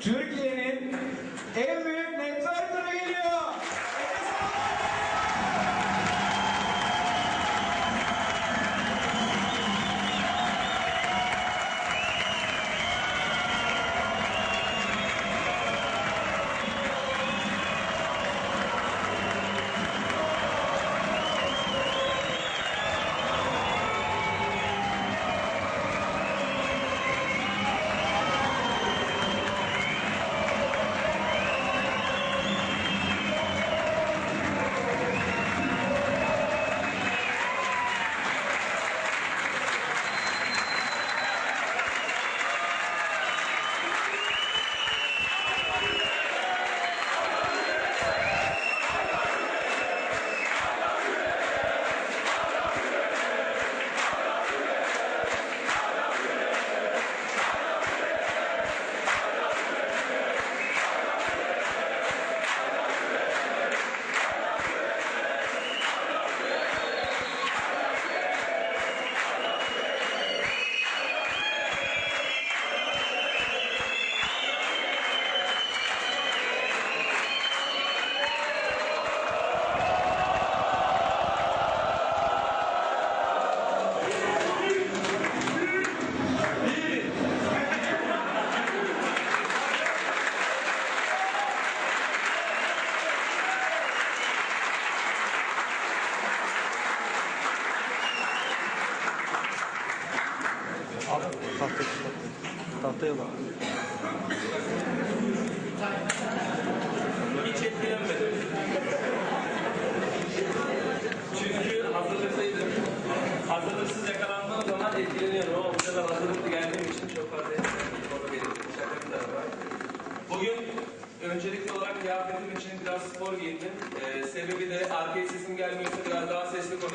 Türkiye'nin en büyük networker'ı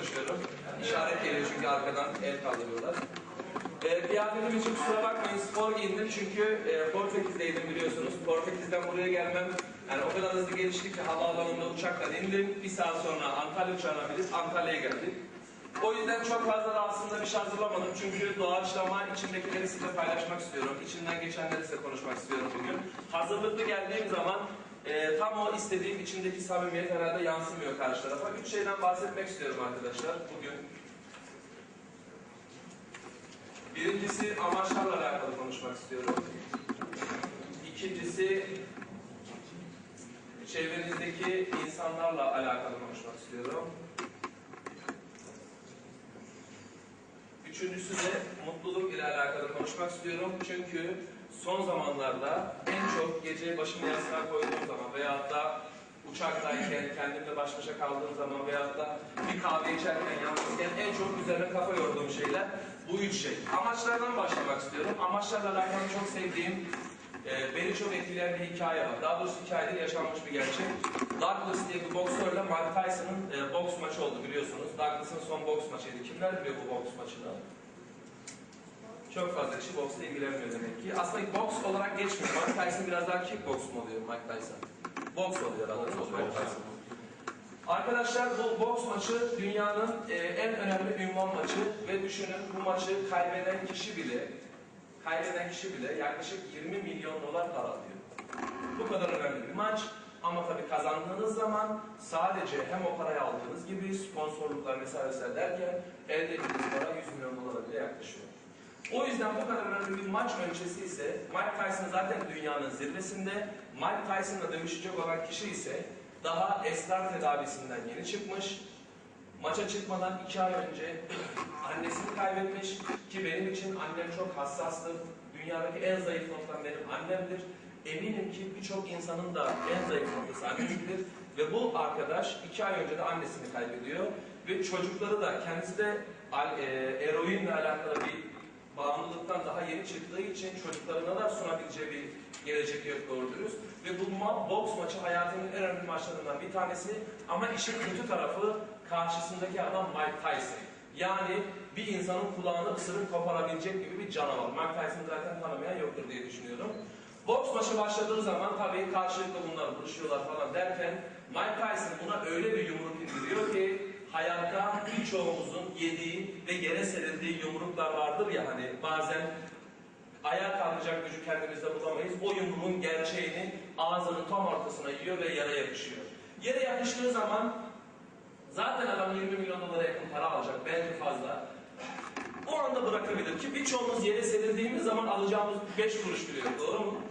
konuşuyorum. İşaret geliyor çünkü arkadan el kaldırıyorlar. E, kıyafetim için kusura bakmayın spor giyindim çünkü e, Portekiz'deydim biliyorsunuz. Portekiz'den buraya gelmem yani o kadar hızlı gelişti ki havaalanında uçakla indim. Bir saat sonra Antalya uçağına binip Antalya'ya geldik. O yüzden çok fazla da aslında bir şey hazırlamadım çünkü doğaçlama içindekileri sizinle paylaşmak istiyorum. İçinden geçenleri size konuşmak istiyorum bugün. Hazırlıklı geldiğim zaman e, tam o istediğim içindeki samimiyet herhalde yansımıyor karşı tarafa. Üç şeyden bahsetmek istiyorum arkadaşlar bugün. Birincisi amaçlarla alakalı konuşmak istiyorum. İkincisi çevrenizdeki insanlarla alakalı konuşmak istiyorum. Üçüncüsü de mutluluk ile alakalı konuşmak istiyorum. Çünkü son zamanlarda en çok gece başımı yastığa koyduğum zaman veyahut da uçaktayken, kendimle baş başa kaldığım zaman veyahut da bir kahve içerken yalnızken en çok üzerine kafa yorduğum şeyler bu üç şey. Amaçlardan başlamak istiyorum. Amaçlarla alakalı çok sevdiğim, e, beni çok etkileyen bir hikaye var. Daha doğrusu hikaye değil, yaşanmış bir gerçek. Douglas diye bir boksörle Mike Tyson'ın e, boks maçı oldu biliyorsunuz. Douglas'ın son boks maçıydı. Kimler biliyor bu boks maçını? Çok fazla kişi boksla ilgilenmiyor demek ki. Aslında boks olarak geçmiyor. Mike Tyson biraz daha kickbox mu oluyor Mike Tyson? Boks oluyor Mike Tyson. Arkadaşlar bu boks maçı dünyanın e, en önemli ünvan maçı ve düşünün bu maçı kaybeden kişi bile kaybeden kişi bile yaklaşık 20 milyon dolar para alıyor. Bu kadar önemli bir maç ama tabii kazandığınız zaman sadece hem o parayı aldığınız gibi sponsorluklar vesaireler derken elde ettiğiniz para 100 milyon dolara bile yaklaşıyor. O yüzden bu kadar önemli bir maç öncesi ise Mike Tyson zaten dünyanın zirvesinde. Mike Tyson'la dövüşecek olan kişi ise daha esrar tedavisinden yeni çıkmış. Maça çıkmadan iki ay önce annesini kaybetmiş ki benim için annem çok hassastır. Dünyadaki en zayıf noktam benim annemdir. Eminim ki birçok insanın da en zayıf noktası annesidir. Ve bu arkadaş iki ay önce de annesini kaybediyor. Ve çocukları da kendisi de e, eroinle alakalı bir bağımlılıktan daha yeni çıktığı için çocuklarına da sunabileceği bir gelecek yok doğru dürüst. Ve bu ma boks maçı hayatının en önemli maçlarından bir tanesi. Ama işin kötü tarafı karşısındaki adam Mike Tyson. Yani bir insanın kulağını ısırıp koparabilecek gibi bir canavar. Mike Tyson'ı zaten tanımayan yoktur diye düşünüyorum. Boks maçı başladığı zaman tabii karşılıklı bunlar vuruşuyorlar falan derken Mike Tyson buna öyle bir yumruk indiriyor ki birçoğumuzun yediği ve yere serildiği yumruklar vardır ya hani bazen ayağa kalkacak gücü kendimizde bulamayız. O yumruğun gerçeğini ağzının tam ortasına yiyor ve yere yapışıyor. Yere yapıştığı zaman zaten adam 20 milyon dolara yakın para alacak, belki fazla. O anda bırakabilir ki birçoğumuz yere serildiğimiz zaman alacağımız 5 kuruş bile yok, doğru mu?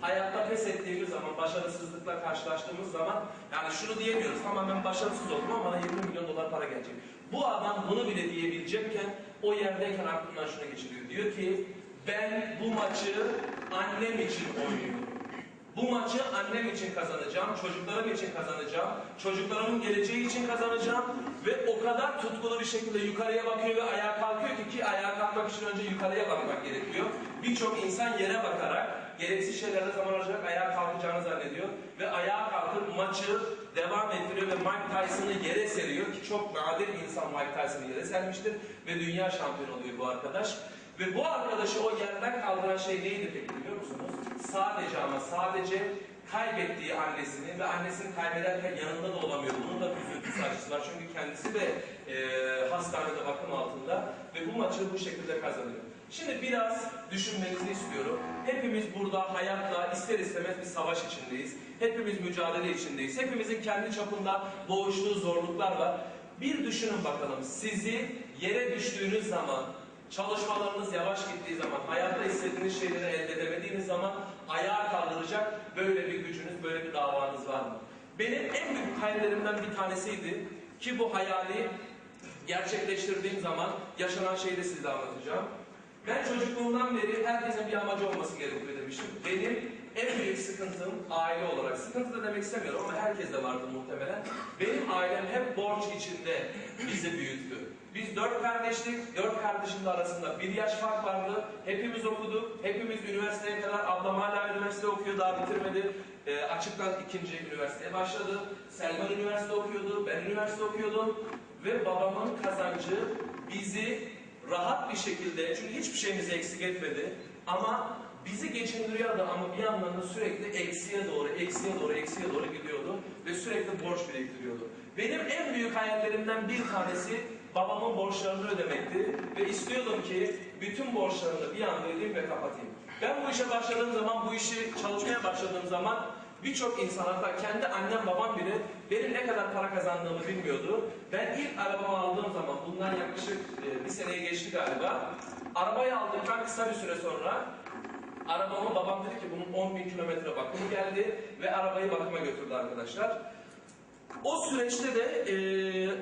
Hayatta pes ettiğimiz zaman, başarısızlıkla karşılaştığımız zaman yani şunu diyemiyoruz, tamam ben başarısız oldum ama bana 20 milyon dolar para gelecek. Bu adam bunu bile diyebilecekken o yerdeyken aklından şuna geçiriyor. Diyor ki ben bu maçı annem için oynuyorum. Bu maçı annem için kazanacağım, çocuklarım için kazanacağım, çocuklarımın geleceği için kazanacağım ve o kadar tutkulu bir şekilde yukarıya bakıyor ve ayağa kalkıyor ki ki ayağa kalkmak için önce yukarıya bakmak gerekiyor. Birçok insan yere bakarak gereksiz şeylerde zaman harcayarak ayağa kalkacağını zannediyor ve ayağa kalkıp maçı devam ettiriyor ve Mike Tyson'ı yere seriyor ki çok nadir insan Mike Tyson'ı yere sermiştir ve dünya şampiyonu oluyor bu arkadaş. Ve bu arkadaşı o yerden kaldıran şey neydi peki biliyor musunuz? Sadece ama sadece kaybettiği annesini ve annesini kaybederken yanında da olamıyor. Bunun da üzüntüsü acısı var. Çünkü kendisi de e, hastanede bakım altında ve bu maçı bu şekilde kazanıyor. Şimdi biraz düşünmenizi istiyorum. Hepimiz burada hayatla ister istemez bir savaş içindeyiz. Hepimiz mücadele içindeyiz. Hepimizin kendi çapında boğuştuğu zorluklar var. Bir düşünün bakalım sizi yere düştüğünüz zaman Çalışmalarınız yavaş gittiği zaman, hayatta istediğiniz şeyleri elde edemediğiniz zaman ayağa kaldıracak böyle bir gücünüz, böyle bir davanız var mı? Benim en büyük hayallerimden bir tanesiydi ki bu hayali gerçekleştirdiğim zaman yaşanan şeyi de size anlatacağım. Ben çocukluğumdan beri herkesin bir amacı olması gerekiyor demiştim. Benim en büyük sıkıntım aile olarak, sıkıntı da demek istemiyorum ama herkes de vardı muhtemelen. Benim ailem hep borç içinde bizi büyüttü. Biz dört kardeştik, dört kardeşin de arasında bir yaş fark vardı. Hepimiz okuduk, hepimiz üniversiteye kadar, ablam hala üniversite okuyor, daha bitirmedi. Ee, açıktan ikinci üniversiteye başladı. Selman üniversite okuyordu, ben üniversite okuyordum. Ve babamın kazancı bizi rahat bir şekilde, çünkü hiçbir şeyimizi eksik etmedi. Ama bizi geçindiriyordu ama bir yandan da sürekli eksiye doğru, eksiye doğru, eksiye doğru gidiyordu. Ve sürekli borç biriktiriyordu. Benim en büyük hayallerimden bir tanesi babamın borçlarını ödemekti. Ve istiyordum ki bütün borçlarını bir anda ödeyeyim ve kapatayım. Ben bu işe başladığım zaman, bu işi çalışmaya başladığım zaman birçok insan hatta kendi annem babam bile benim ne kadar para kazandığımı bilmiyordu. Ben ilk arabamı aldığım zaman bundan yaklaşık e, bir seneye geçti galiba. Arabayı aldıktan kısa bir süre sonra arabamı babam dedi ki bunun 10 bin kilometre bakımı geldi ve arabayı bakıma götürdü arkadaşlar. O süreçte de e,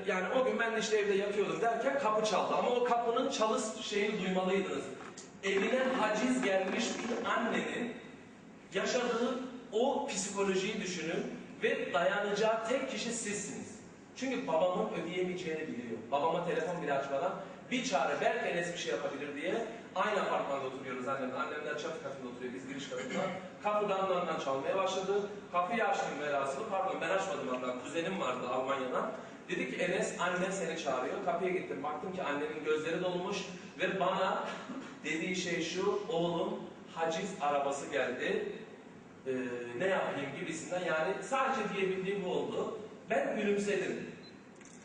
yani o gün ben de işte evde yatıyordum derken kapı çaldı ama o kapının çalış şeyini duymalıydınız. Evine haciz gelmiş bir annenin yaşadığı o psikolojiyi düşünün ve dayanacağı tek kişi sizsiniz. Çünkü babamın ödeyemeyeceğini biliyor. Babama telefon bile açmadan bir çare belki Enes bir şey yapabilir diye aynı apartmanda oturuyoruz annemle. Annemler çatı katında oturuyor, biz giriş katında. Kapıdan dandan çalmaya başladı. Kapıyı açtım velhasılı, pardon ben açmadım hatta, kuzenim vardı Almanya'dan. Dedi ki Enes anne seni çağırıyor. Kapıya gittim. Baktım ki annemin gözleri dolmuş ve bana dediği şey şu. Oğlum haciz arabası geldi. Ee, ne yapayım gibisinden yani sadece diyebildiğim bu oldu. Ben gülümsedim.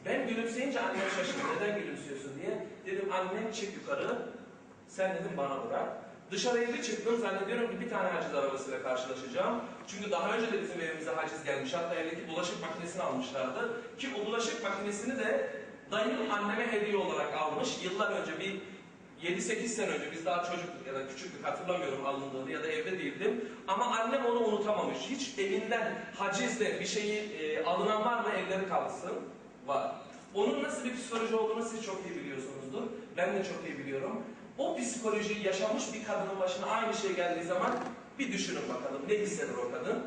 Ben gülümseyince annem şaşırdı. Neden gülümsüyorsun diye. Dedim annem çık yukarı. Sen dedim bana bırak. Dışarıya bir çıktım zannediyorum ki bir tane haciz arabasıyla karşılaşacağım. Çünkü daha önce de bizim evimize haciz gelmiş. Hatta evdeki bulaşık makinesini almışlardı. Ki o bulaşık makinesini de dayım anneme hediye olarak almış. Yıllar önce bir 7-8 sene önce biz daha çocuktuk ya da küçüktük hatırlamıyorum alındığını ya da evde değildim. Ama annem onu unutamamış. Hiç evinden hacizle bir şeyi e, alınan var mı evleri kalsın? Var. Onun nasıl bir psikoloji olduğunu siz çok iyi biliyorsunuzdur. Ben de çok iyi biliyorum. O psikolojiyi yaşamış bir kadının başına aynı şey geldiği zaman bir düşünün bakalım ne hisseder o kadın.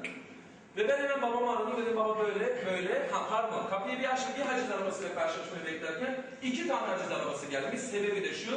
Ve ben hemen babamı aradım dedim baba böyle böyle ha pardon kapıyı bir açtım bir haciz arabasıyla karşılaşmayı beklerken iki tane haciz arabası gelmiş. Sebebi de şu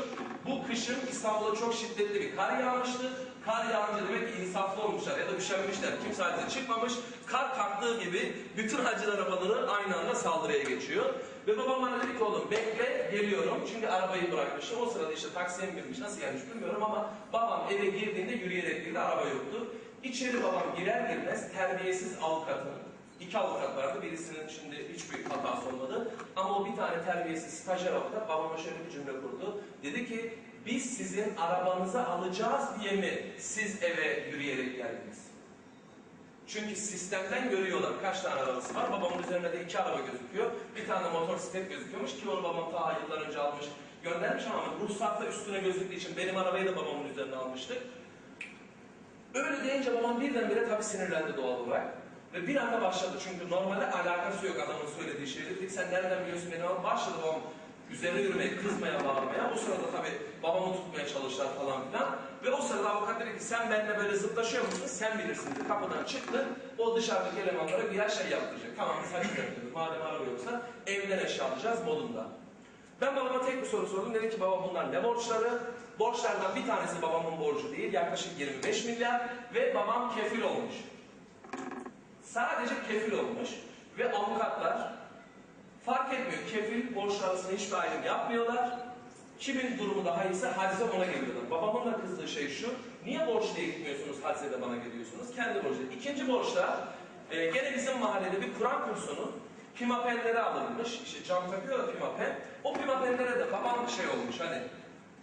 bu kışın İstanbul'da çok şiddetli bir kar yağmıştı. Kar yağınca demek ki insaflı olmuşlar ya da üşenmişler. Kimse hacize çıkmamış. Kar kalktığı gibi bütün haciz arabaları aynı anda saldırıya geçiyor. Ve babam bana dedi ki oğlum bekle geliyorum. Çünkü arabayı bırakmışım. O sırada işte taksiye mi binmiş nasıl gelmiş bilmiyorum ama babam eve girdiğinde yürüyerek girdi araba yoktu. İçeri babam girer girmez terbiyesiz avukatın, iki avukat vardı, birisinin şimdi hiçbir hatası olmadı. Ama o bir tane terbiyesiz stajyer avukat babama şöyle bir cümle kurdu. Dedi ki, biz sizin arabanızı alacağız diye mi siz eve yürüyerek geldiniz? Çünkü sistemden görüyorlar kaç tane arabası var. Babamın üzerinde de iki araba gözüküyor. Bir tane de motosiklet gözüküyormuş ki onu babam ta yıllar önce almış göndermiş ama ruhsatla üstüne gözüktüğü için benim arabayı da babamın üzerine almıştık. Öyle deyince babam birdenbire tabii sinirlendi doğal olarak. Ve bir anda başladı çünkü normalde alakası yok adamın söylediği şeyle. Dedik sen nereden biliyorsun beni ama başladı babam üzerine yürümeye, kızmaya, bağırmaya. O sırada tabii babamı tutmaya çalıştılar falan filan. Ve o sırada avukat dedi ki sen benimle böyle zıtlaşıyor musun? Sen bilirsin dedi. Kapıdan çıktı. O dışarıdaki elemanlara güya şey yaptıracak. Tamam gidelim dedi. Madem araba yoksa evden eşya alacağız modunda. Ben babama tek bir soru sordum. Dedi ki baba bunlar ne borçları? Borçlardan bir tanesi babamın borcu değil. Yaklaşık 25 milyar. Ve babam kefil olmuş. Sadece kefil olmuş. Ve avukatlar fark etmiyor. Kefil borç arasında hiçbir ayrım yapmıyorlar. Kimin durumu daha iyiyse hacize ona geliyorlar. Babamın da kızdığı şey şu. Niye borç diye gitmiyorsunuz hacize de bana geliyorsunuz? Kendi borcu. İkinci borçta e, gene bizim mahallede bir Kur'an kursunu pimapenlere alınmış. İşte cam takıyor da pimapen. O pimapenlere de babam şey olmuş hani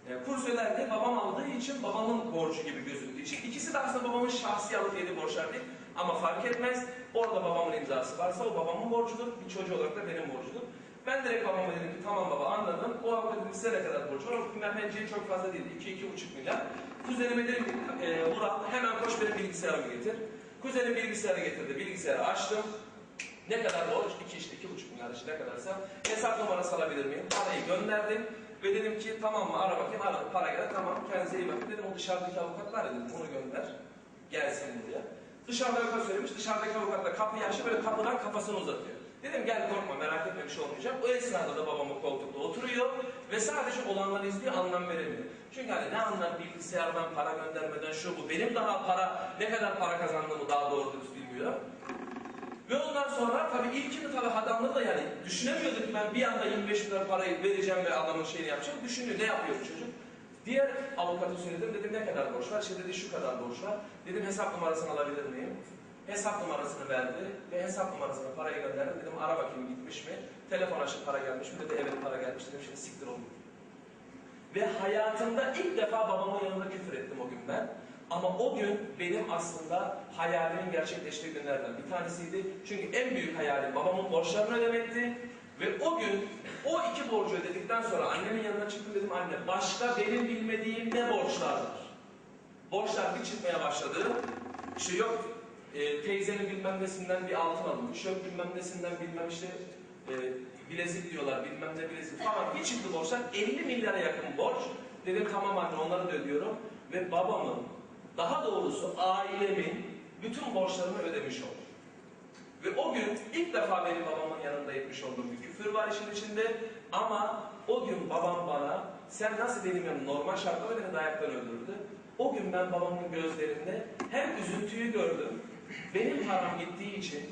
e, kurs öderdi babam aldığı için babamın borcu gibi gözüktüğü için. İkisi de aslında babamın şahsi alıp yediği borçlar değil. Ama fark etmez. Orada babamın imzası varsa o babamın borcudur. Bir çocuğu olarak da benim borcudur. Ben direkt babama dedim ki tamam baba anladım. O avukat dedi size ne kadar borcu var? O pimapenciye çok fazla değil. 2-2,5 milyar. Kuzenime dedim ki e, Murat hemen koş benim bilgisayarımı getir. Kuzenim bilgisayarı getirdi. Bilgisayarı açtım. Ne kadar borç? İki işte iki buçuk milyar işte ne kadarsa. Hesap numarası alabilir miyim? Parayı gönderdim. Ve dedim ki tamam mı ara bakayım aradım para geldi tamam kendinize iyi bakın dedim o dışarıdaki avukat var dedim onu gönder gelsin buraya. Dışarıda avukat söylemiş dışarıdaki avukat da kapıyı açıp böyle kapıdan kafasını uzatıyor. Dedim gel korkma merak etme bir şey olmayacak. O esnada da babam o koltukta oturuyor ve sadece olanları izliyor anlam veremiyor. Çünkü hani ne anlar bilgisayardan para göndermeden şu bu benim daha para ne kadar para kazandığımı daha doğru dürüst bilmiyor. Ve ondan sonra tabii ilkini tabii adamları da yani düşünemiyordu ki ben bir anda 25 bin lira parayı vereceğim ve adamın şeyini yapacağım. Düşünüyor ne yapıyor çocuk? Diğer avukatı söyledim dedim ne kadar borç var? İşte dedi şu kadar borç var. Dedim hesap numarasını alabilir miyim? Hesap numarasını verdi ve hesap numarasına parayı gönderdim. Dedim ara bakayım gitmiş mi? Telefon açıp para gelmiş mi? Dedi evet para gelmiş. Dedim şimdi siktir oldu. Ve hayatımda ilk defa babamın yanında küfür ettim o gün ben. Ama o gün benim aslında hayalimin gerçekleştiği günlerden bir tanesiydi. Çünkü en büyük hayalim babamın borçlarını ödemekti. Ve o gün o iki borcu ödedikten sonra annemin yanına çıktım dedim anne başka benim bilmediğim ne borçlar var? Borçlar bir çıkmaya başladı. İşte yok e, teyzenin bilmem nesinden bir altın alınmış, yok bilmem nesinden bilmem işte e, bilezik diyorlar, bilmem ne bilezik falan. Bir çıktı borçlar 50 milyara yakın borç. Dedim tamam anne onları da ödüyorum. Ve babamın, daha doğrusu ailemin bütün borçlarını ödemiş oldum. Ve o gün ilk defa benim babamın yanında etmiş olduğum bir küfür var işin içinde. Ama o gün babam bana sen nasıl benim yanımda normal şartlarda beni dayaktan öldürdü. O gün ben babamın gözlerinde hem üzüntüyü gördüm. Benim param gittiği için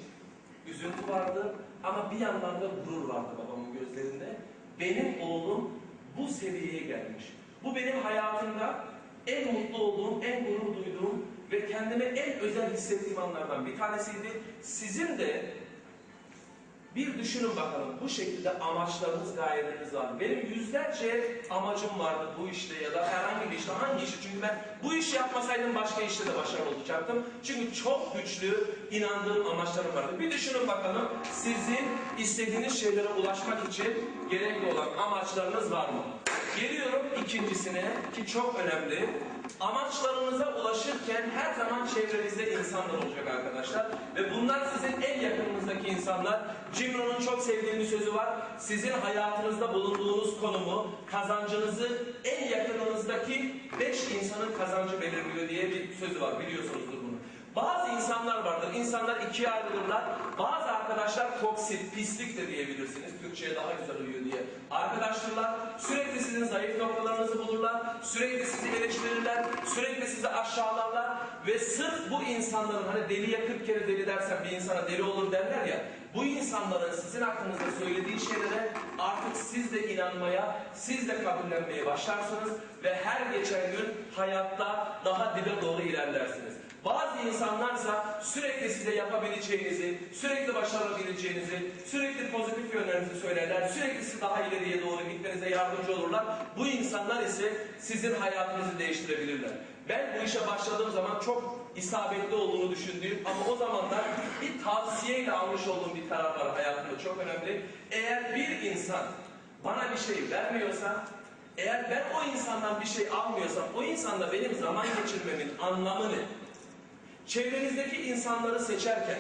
üzüntü vardı ama bir yandan da gurur vardı babamın gözlerinde. Benim oğlum bu seviyeye gelmiş. Bu benim hayatımda en mutlu olduğum, en gurur duyduğum ve kendime en özel hissettiğim anlardan bir tanesiydi. Sizin de bir düşünün bakalım bu şekilde amaçlarınız, gayeleriniz var. Benim yüzlerce amacım vardı bu işte ya da herhangi bir işte. Hangi işte? Çünkü ben bu işi yapmasaydım başka işte de başarılı olacaktım. Çünkü çok güçlü inandığım amaçlarım vardı. Bir düşünün bakalım sizin istediğiniz şeylere ulaşmak için gerekli olan amaçlarınız var mı? Geliyorum ikincisine ki çok önemli. Amaçlarınıza ulaşırken her zaman çevrenizde insanlar olacak arkadaşlar. Ve bunlar sizin en yakınınızdaki insanlar. Jim Rohn'un çok sevdiğim bir sözü var. Sizin hayatınızda bulunduğunuz konumu, kazancınızı en yakınınızdaki beş insanın kazancı belirliyor diye bir sözü var. Biliyorsunuzdur. Bazı insanlar vardır. İnsanlar ikiye ayrılırlar. Bazı arkadaşlar toksit, pislik de diyebilirsiniz. Türkçe'ye daha güzel uyuyor diye. Arkadaştırlar. Sürekli sizin zayıf noktalarınızı bulurlar. Sürekli sizi eleştirirler. Sürekli sizi aşağılarlar. Ve sırf bu insanların hani deliye 40 kere deli dersen bir insana deli olur derler ya. Bu insanların sizin hakkınızda söylediği şeylere artık siz de inanmaya, siz de kabullenmeye başlarsınız ve her geçen gün hayatta daha dibe doğru ilerlersiniz. Bazı insanlarsa sürekli size yapabileceğinizi, sürekli başarabileceğinizi, sürekli pozitif yönlerinizi söylerler, sürekli sizi daha ileriye doğru gitmenize yardımcı olurlar. Bu insanlar ise sizin hayatınızı değiştirebilirler. Ben bu işe başladığım zaman çok isabetli olduğunu düşündüğüm ama o zamanlar bir tavsiyeyle almış olduğum bir karar var hayatımda çok önemli. Eğer bir insan bana bir şey vermiyorsa, eğer ben o insandan bir şey almıyorsam, o insanda benim zaman geçirmemin anlamı ne? Çevrenizdeki insanları seçerken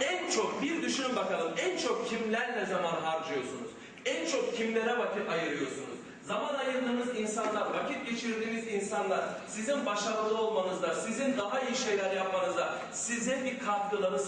en çok bir düşünün bakalım en çok kimlerle zaman harcıyorsunuz? En çok kimlere vakit ayırıyorsunuz? Zaman ayırdığınız insanlar, vakit geçirdiğiniz insanlar sizin başarılı olmanızda, sizin daha iyi şeyler yapmanızda size bir katkıları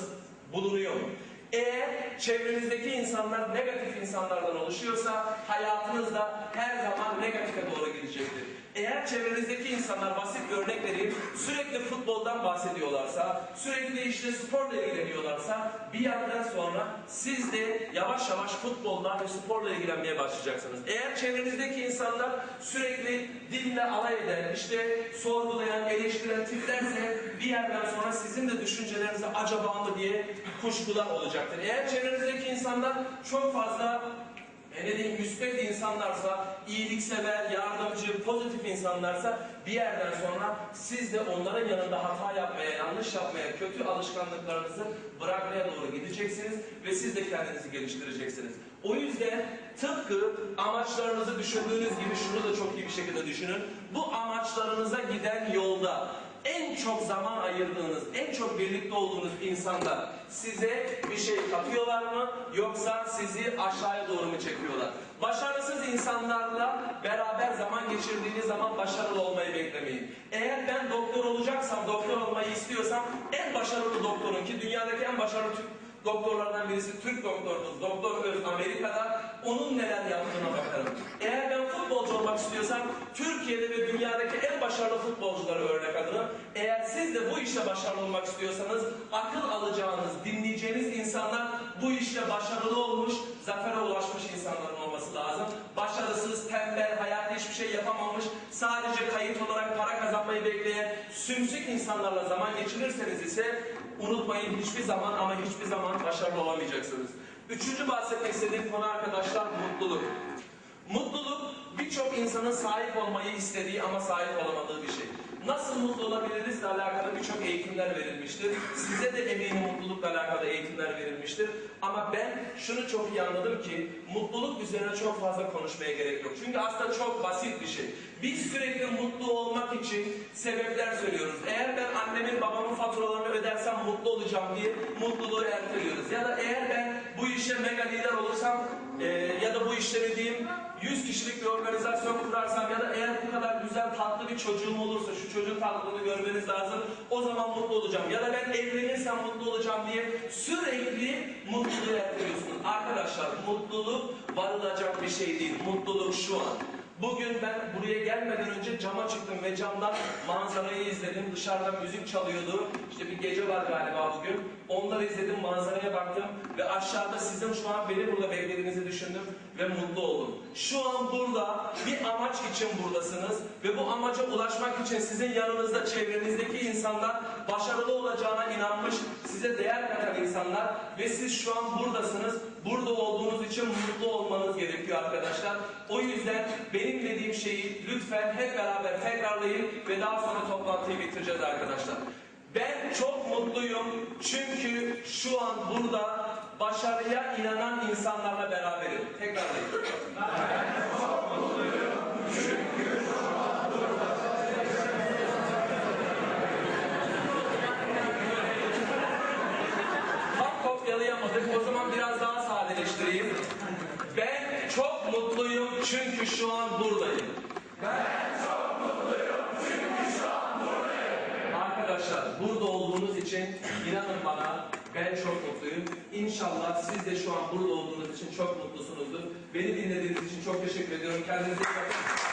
bulunuyor mu? Eğer çevrenizdeki insanlar negatif insanlardan oluşuyorsa hayatınızda her zaman negatife doğru gidecektir. Eğer çevrenizdeki insanlar basit bir örnek vereyim sürekli futboldan bahsediyorlarsa, sürekli işte sporla ilgileniyorlarsa bir yerden sonra siz de yavaş yavaş futbolla ve sporla ilgilenmeye başlayacaksınız. Eğer çevrenizdeki insanlar sürekli dinle alay eden, işte sorgulayan, eleştiren tiplerse bir yerden sonra sizin de düşüncelerinize acaba mı diye kuşkular olacaktır. Eğer çevrenizdeki insanlar çok fazla e ne diyeyim müspet insanlarsa, iyiliksever, yardımcı, pozitif insanlarsa bir yerden sonra siz de onların yanında hata yapmaya, yanlış yapmaya, kötü alışkanlıklarınızı bırakmaya doğru gideceksiniz ve siz de kendinizi geliştireceksiniz. O yüzden tıpkı amaçlarınızı düşündüğünüz gibi şunu da çok iyi bir şekilde düşünün. Bu amaçlarınıza giden yolda en çok zaman ayırdığınız, en çok birlikte olduğunuz insanlar size bir şey katıyorlar mı yoksa sizi aşağıya doğru mu çekiyorlar? Başarısız insanlarla beraber zaman geçirdiğiniz zaman başarılı olmayı beklemeyin. Eğer ben doktor olacaksam, doktor olmayı istiyorsam en başarılı doktorun ki dünyadaki en başarılı doktorlardan birisi Türk doktorumuz, Doktor Öz Amerika'da onun neler yaptığına bakarım. Eğer ben futbolcu olmak istiyorsam Türkiye'de ve dünyadaki en başarılı futbolcuları örnek alırım. Eğer siz de bu işte başarılı olmak istiyorsanız akıl kazanmayı bekleyen sümsük insanlarla zaman geçirirseniz ise unutmayın hiçbir zaman ama hiçbir zaman başarılı olamayacaksınız. Üçüncü bahsetmek istediğim konu arkadaşlar mutluluk. Mutluluk birçok insanın sahip olmayı istediği ama sahip olamadığı bir şey. Nasıl mutlu olabilirizle alakalı birçok eğitimler verilmiştir. Size de eminim mutlulukla alakalı eğitimler verilmiştir. Ama ben şunu çok iyi anladım ki mutluluk üzerine çok fazla konuşmaya gerek yok. Çünkü aslında çok basit bir şey. Biz sürekli mutlu olmak için sebepler söylüyoruz. Eğer ben annemin babamın faturalarını ödersem mutlu olacağım diye mutluluğu erteliyoruz. Ya da eğer ben bu işe mega lider olursam e, ya da bu işleri diyeyim 100 kişilik bir organizasyon kurarsam ya da eğer bu kadar güzel tatlı bir çocuğum olursa şu çocuğun tatlılığını görmeniz lazım o zaman mutlu olacağım. Ya da ben evlenirsem mutlu olacağım diye sürekli mutluluğu erteliyorsunuz. Arkadaşlar mutluluk varılacak bir şey değil. Mutluluk şu an. Bugün ben buraya gelmeden önce cama çıktım ve camdan manzarayı izledim. Dışarıda müzik çalıyordu. İşte bir gece var galiba bugün. Onları izledim, manzaraya baktım ve aşağıda sizin şu an beni burada beklediğinizi düşündüm ve mutlu oldum. Şu an burada bir amaç için buradasınız ve bu amaca ulaşmak için sizin yanınızda çevrenizdeki insanlar başarılı olacağına inanmış, size değer katan insanlar ve siz şu an buradasınız. Burada olduğunuz için mutlu olmanız gerekiyor arkadaşlar. O yüzden benim dediğim şeyi lütfen hep beraber tekrarlayın ve daha sonra toplantıyı bitireceğiz arkadaşlar. Ben çok mutluyum çünkü şu an burada başarıya inanan insanlarla beraberim. Tekrarlayın. Tam kopyalayamadık. O zaman biraz daha sadeleştireyim. Ben çok mutluyum çünkü şu an buradayım. Arkadaşlar burada olduğunuz için inanın bana ben çok mutluyum. İnşallah siz de şu an burada olduğunuz için çok mutlusunuzdur. Beni dinlediğiniz için çok teşekkür ediyorum. Kendinize iyi bakın.